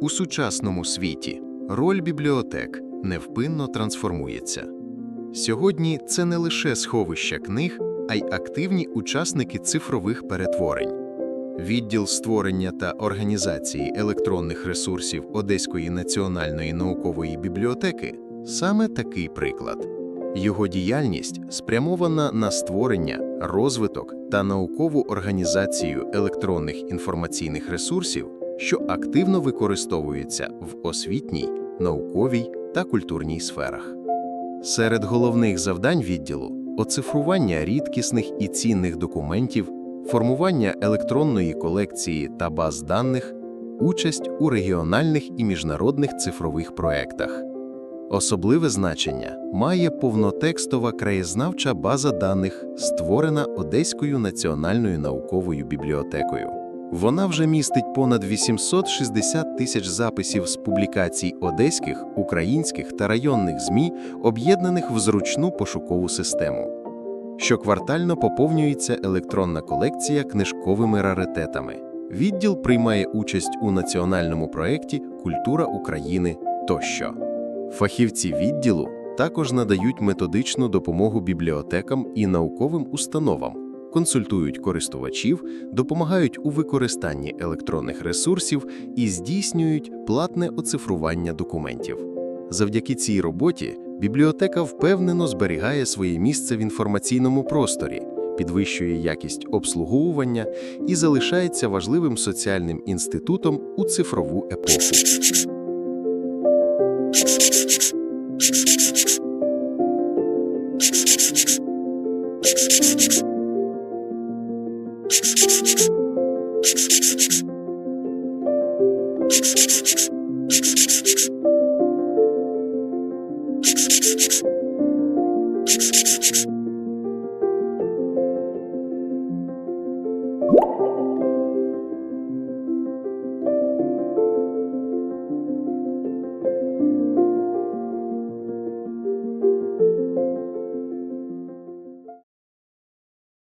У сучасному світі роль бібліотек невпинно трансформується. Сьогодні це не лише сховища книг, а й активні учасники цифрових перетворень. Відділ створення та організації електронних ресурсів Одеської національної наукової бібліотеки саме такий приклад. Його діяльність спрямована на створення, розвиток та наукову організацію електронних інформаційних ресурсів, що активно використовуються в освітній, науковій та культурній сферах. Серед головних завдань відділу оцифрування рідкісних і цінних документів, формування електронної колекції та баз даних, участь у регіональних і міжнародних цифрових проектах. Особливе значення має повнотекстова краєзнавча база даних, створена Одеською національною науковою бібліотекою. Вона вже містить понад 860 тисяч записів з публікацій одеських, українських та районних ЗМІ, об'єднаних в зручну пошукову систему. Щоквартально поповнюється електронна колекція книжковими раритетами. Відділ приймає участь у національному проєкті Культура України тощо. Фахівці відділу також надають методичну допомогу бібліотекам і науковим установам, консультують користувачів, допомагають у використанні електронних ресурсів і здійснюють платне оцифрування документів. Завдяки цій роботі бібліотека впевнено зберігає своє місце в інформаційному просторі, підвищує якість обслуговування і залишається важливим соціальним інститутом у цифрову епоху. フフフフ。